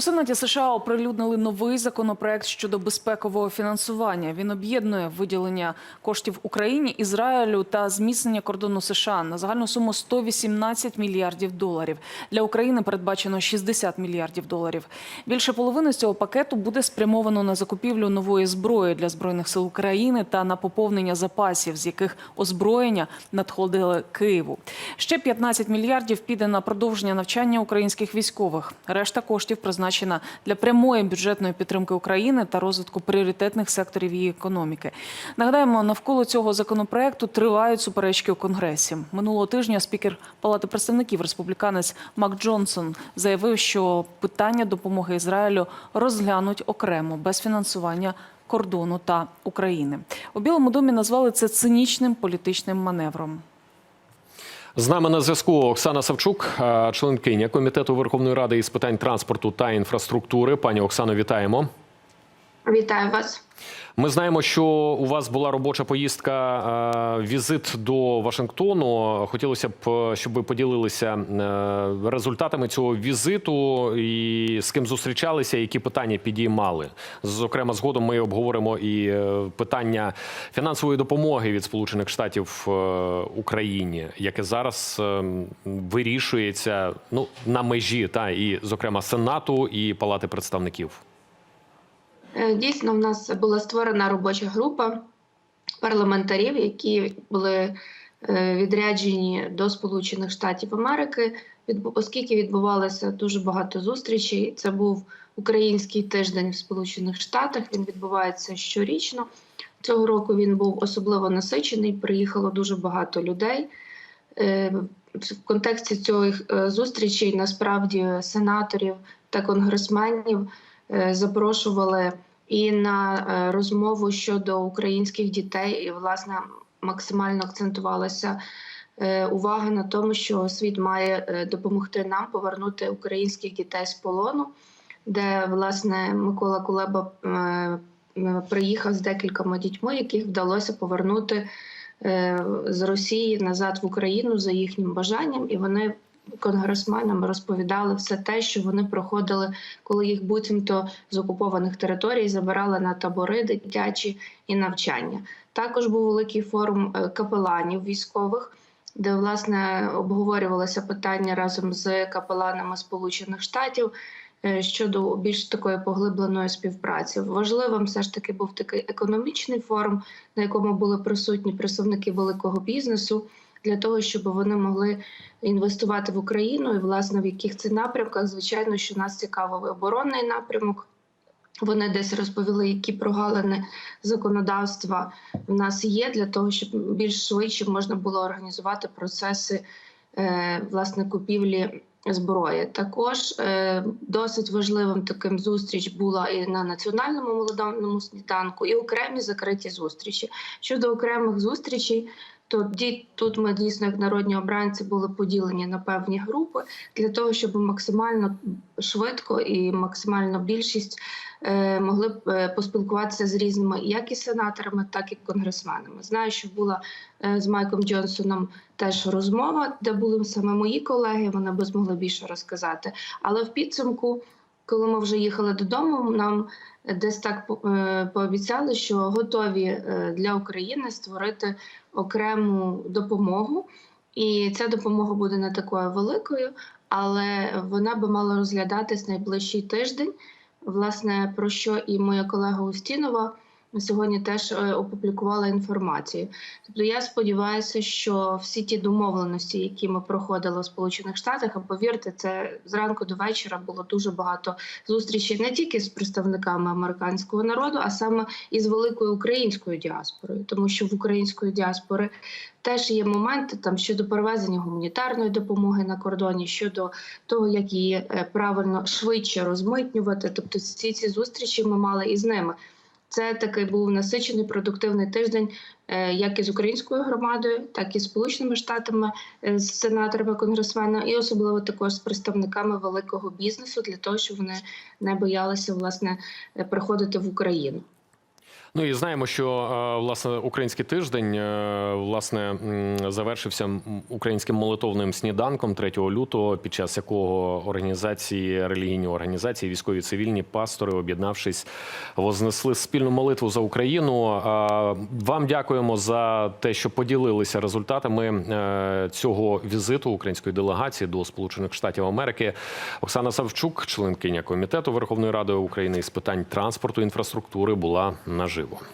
У Сенаті США оприлюднили новий законопроект щодо безпекового фінансування. Він об'єднує виділення коштів Україні, Ізраїлю та зміцнення кордону США на загальну суму 118 мільярдів доларів. Для України передбачено 60 мільярдів доларів. Більше половини з цього пакету буде спрямовано на закупівлю нової зброї для збройних сил України та на поповнення запасів, з яких озброєння надходили Києву. Ще 15 мільярдів піде на продовження навчання українських військових. Решта коштів призначена для прямої бюджетної підтримки України та розвитку пріоритетних секторів її економіки. Нагадаємо, навколо цього законопроекту тривають суперечки у Конгресі. Минулого тижня спікер Палати представників республіканець Мак Джонсон заявив, що питання допомоги Ізраїлю розглянуть окремо без фінансування кордону та України. У Білому домі назвали це цинічним політичним маневром. З нами на зв'язку Оксана Савчук, е, членкиня комітету Верховної Ради із питань транспорту та інфраструктури. Пані Оксано, вітаємо. Вітаю вас. Ми знаємо, що у вас була робоча поїздка, е, візит до Вашингтону. Хотілося б, щоб ви поділилися е, результатами цього візиту і з ким зустрічалися, які питання підіймали. Зокрема, згодом ми обговоримо і е, питання фінансової допомоги від Сполучених Штатів е, Україні, яке зараз е, вирішується ну на межі та і, зокрема, Сенату і Палати представників. Е, Дійсно, в нас була створена робоча група парламентарів, які були е, відряджені до Сполучених Штатів Америки, оскільки відбувалося дуже багато зустрічей. Це був український тиждень в Сполучених Штатах. Він відбувається щорічно. Цього року він був особливо насичений. Приїхало дуже багато людей. Е, В контексті цих зустрічей насправді сенаторів та конгресменів запрошували і на е, розмову щодо українських дітей, і власне максимально акцентувалася е, увага на тому, що світ має е, допомогти нам повернути українських дітей з полону, де власне Микола Кулеба е, е, приїхав з декількома дітьми, яких вдалося повернути е, з Росії назад в Україну за їхнім бажанням, і вони конгресменам розповідали все те, що вони проходили, коли їх буцімто з окупованих територій забирали на табори дитячі і навчання. Також був великий форум е, капеланів військових. Де власне обговорювалося питання разом з капеланами Сполучених Штатів е, щодо більш такої поглибленої співпраці. Важливим все ж таки був такий економічний форум, на якому були присутні представники великого бізнесу для того, щоб вони могли інвестувати в Україну, і власне в яких це напрямках, звичайно, що нас цікавив оборонний напрямок. Вони десь розповіли, які прогалини законодавства в нас є для того, щоб більш швидше можна було організувати процеси е, власне купівлі зброї. Також е, досить важливим таким зустріч була і на національному молодому сніданку, і окремі закриті зустрічі. Щодо окремих зустрічей, тоді тут ми дійсно, як народні обранці, були поділені на певні групи для того, щоб максимально швидко і максимально більшість е, могли б е, поспілкуватися з різними як і сенаторами, так і конгресменами. Знаю, що була е, з Майком Джонсоном теж розмова, де були саме мої колеги. Вони би змогли більше розказати. Але в підсумку, коли ми вже їхали додому, нам десь так е, пообіцяли, що готові е, для України створити окрему допомогу. І ця допомога буде не такою великою, але вона би мала розглядатись найближчий тиждень. Власне, про що і моя колега Устінова сьогодні теж е, опублікувала інформацію. Тобто, я сподіваюся, що всі ті домовленості, які ми проходили у Сполучених Штатах, а повірте, це зранку до вечора було дуже багато зустрічей не тільки з представниками американського народу, а саме із великою українською діаспорою, тому що в української діаспори теж є моменти там щодо перевезення гуманітарної допомоги на кордоні, щодо того, як її е, правильно швидше розмитнювати. Тобто, всі ці зустрічі ми мали із ними. Це такий був насичений продуктивний тиждень, е, як і з українською громадою, так і з сполученими штатами, е, з сенаторами, конгресменами, і особливо також з представниками великого бізнесу для того, щоб вони не боялися власне е, приходити в Україну. Ну і знаємо, що е, власне український тиждень е, власне завершився українським молитовним сніданком 3 лютого, під час якого організації, релігійні організації, військові цивільні пастори, об'єднавшись, вознесли спільну молитву за Україну. Вам дякуємо за те, що поділилися результатами е, цього візиту української делегації до Сполучених Штатів Америки. Оксана Савчук, членкиня комітету Верховної Ради України із питань транспорту інфраструктури, була наживо. one.